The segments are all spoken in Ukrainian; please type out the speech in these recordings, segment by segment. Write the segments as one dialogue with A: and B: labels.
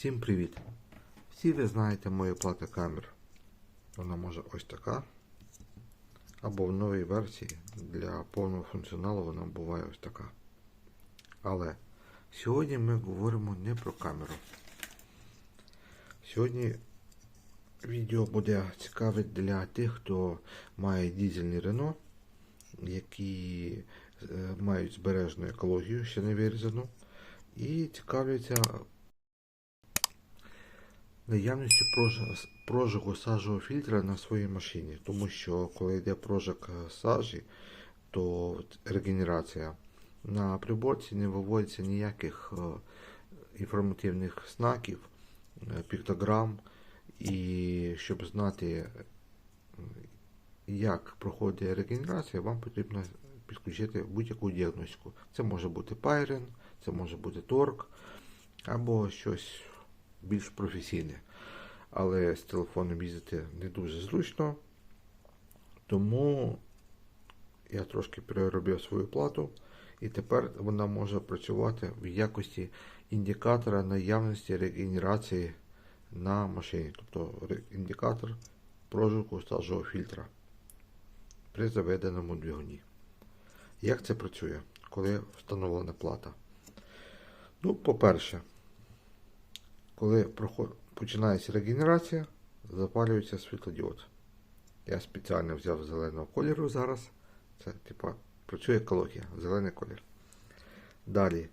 A: Всім привіт! Всі ви знаєте мою плату камер. Вона може ось така. Або в новій версії для повного функціоналу вона буває ось така. Але сьогодні ми говоримо не про камеру. Сьогодні відео буде цікаве для тих, хто має дізельний Рено, які е, мають збережену екологію, ще не вирізану, і цікавляться наявністю прож- прожигу сажового фільтра на своїй машині. Тому що коли йде прожиг сажі, то регенерація на приборці не виводиться ніяких е, інформативних знаків, е, піктограм. І щоб знати, як проходить регенерація, вам потрібно підключити будь-яку діагностику. Це може бути Pyren, це може бути торк або щось більш професійне. Але з телефоном їздити не дуже зручно. Тому я трошки переробив свою плату, і тепер вона може працювати в якості індикатора наявності регенерації на машині. Тобто індикатор прожику стажового фільтра при заведеному двигуні. Як це працює, коли встановлена плата? Ну, по-перше, коли починається регенерація, запалюється світлодіод. Я спеціально взяв зеленого кольору зараз. Це типа працює екологія, зелений колір. Далі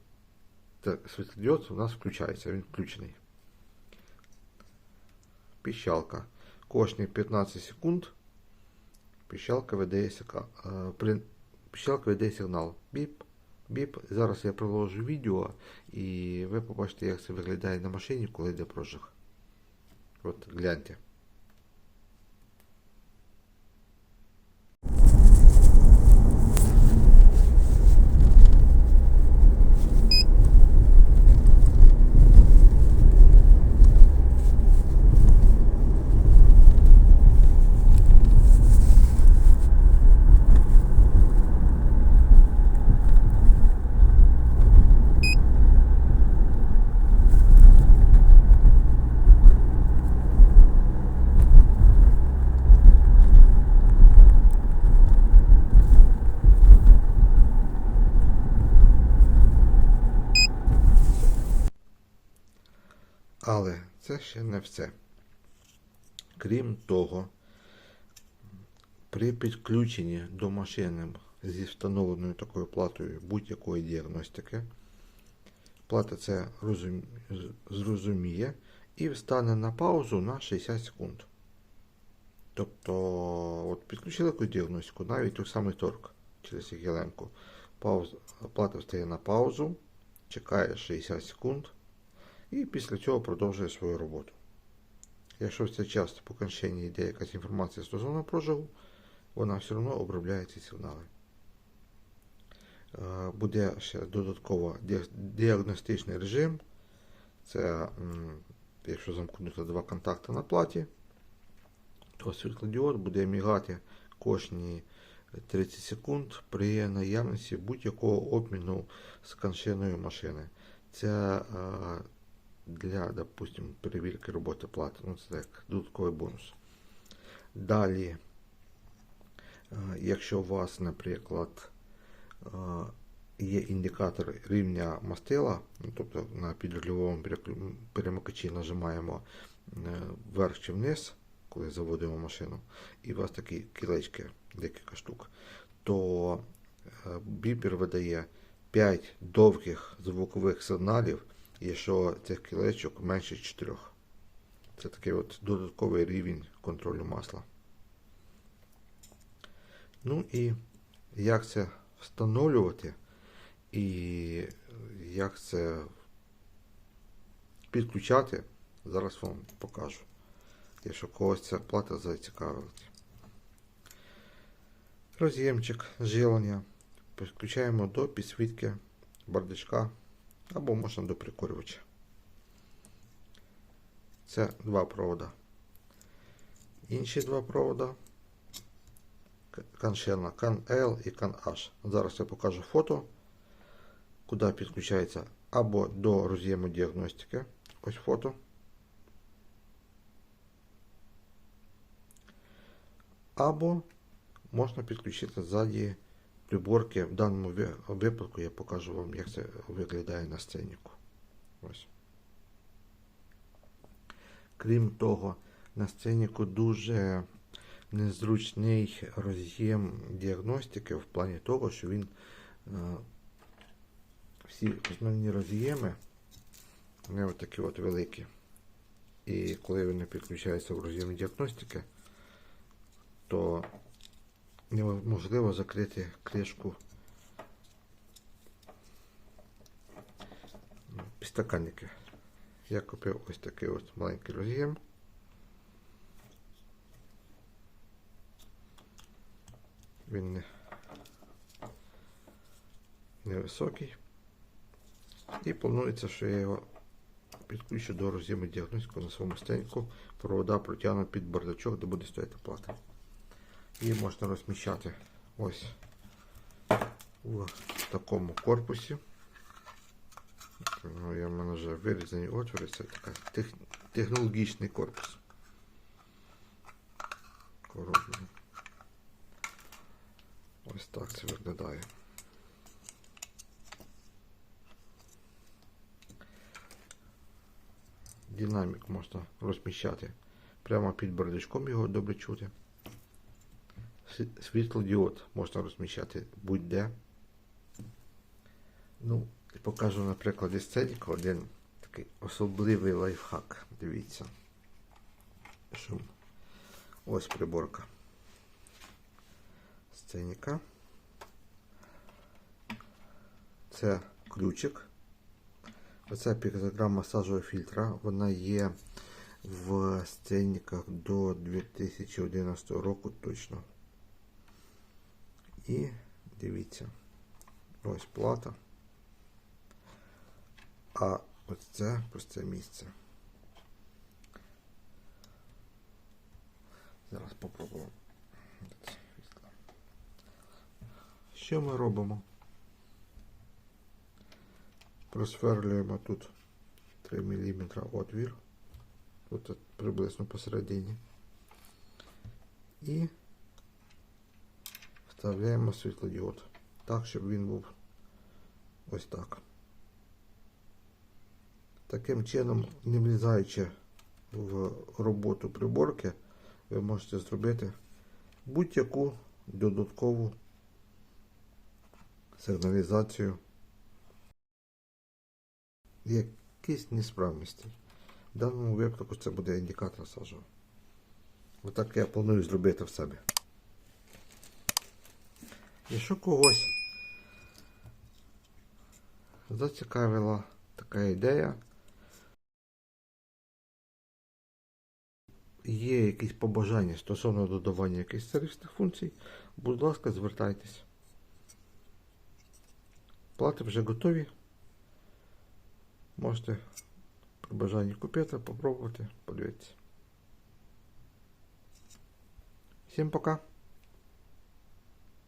A: світлодіод у нас включається, він включений. Піщалка. Кожні 15 секунд піщалка видає, сика- е, піщалка видає сигнал. Біп, біп. Зараз я проложу відео і ви побачите, як це виглядає на машині, коли йде прожиг. От гляньте. Але це ще не все. Крім того, при підключенні до машини зі встановленою такою платою будь-якої діагностики, плата це розум... зрозуміє і встане на паузу на 60 секунд. Тобто, от підключили якусь діагностику, навіть той самий торк через. Пауз... Плата встає на паузу, чекає 60 секунд і після цього продовжує свою роботу. Якщо в цей час по конченні йде якась інформація стосовно проживу, вона все одно обробляє ці сигнали. Е, Буде ще додатково діагностичний режим. Це якщо замкнути два контакти на платі, то світлодіод буде мігати кожні 30 секунд при наявності будь-якого обміну з коншиною машини. Е, для, допустим, перевірки роботи плати. Ну, це як додатковий бонус. Далі, е, якщо у вас, наприклад, е, є індикатор рівня мастила, ну, тобто на підрульовому перемикачі нажимаємо е, вверх чи вниз, коли заводимо машину, і у вас такі кілечки, декілька штук, то біпер видає 5 довгих звукових сигналів, якщо цих кілечок менше 4. Це такий от додатковий рівень контролю масла. Ну і як це встановлювати і як це підключати, зараз вам покажу. Якщо когось ця плата зацікавить. Роз'ємчик живлення підключаємо до підсвітки бардачка або можна до прикурювача. Це два провода. Інші два провода. Каншена CAN L і CAN H. Зараз я покажу фото, куди підключається або до роз'єму діагностики. ось фото. Або можна підключити ззаді приборки. В даному випадку я покажу вам, як це виглядає на сценіку. Ось. Крім того, на сценіку дуже незручний роз'єм діагностики в плані того, що він е, всі основні роз'єми, вони такі от великі. І коли вони підключаються в роз'єм діагностики, то неможливо закрити кришку підстаканники. Я купив ось такий ось маленький роз'єм. Він не, невисокий. І планується, що я його підключу до роз'єму діагностику на своєму стеньку. Провода протягну під бардачок, де буде стояти плата. Її можна розміщати ось в такому корпусі. Ну, я в мене вже вирізані отвори, це така тех, технологічний корпус. Коробний. Ось так це виглядає. Динамік можна розміщати прямо під бардачком, його добре чути. Сві- Світлодіод можна розміщати будь-де. Ну, покажу на прикладі сценіка один такий особливий лайфхак. Дивіться. Що? Ось приборка. Сценіка. Це ключик. Оця пікзограма масажового фільтра. Вона є в сценіках до 2011 року точно. І дивіться. Ось плата. А ось це пусте місце. Зараз попробуємо. Що ми робимо? Просверлюємо тут 3 мм отвір. Тут приблизно посередині. І вставляємо світлодіод. Так, щоб він був ось так. Таким чином, не влізаючи в роботу приборки, ви можете зробити будь-яку додаткову сигналізацію якісь несправності. В даному випадку це буде індикатор сажу. Отак я планую зробити в себе. Якщо когось зацікавила така ідея, є якісь побажання стосовно додавання якихось сервісних функцій, будь ласка, звертайтесь. Плати вже готові. Можете при бажанні купити, попробувати, подивитися. Всім пока!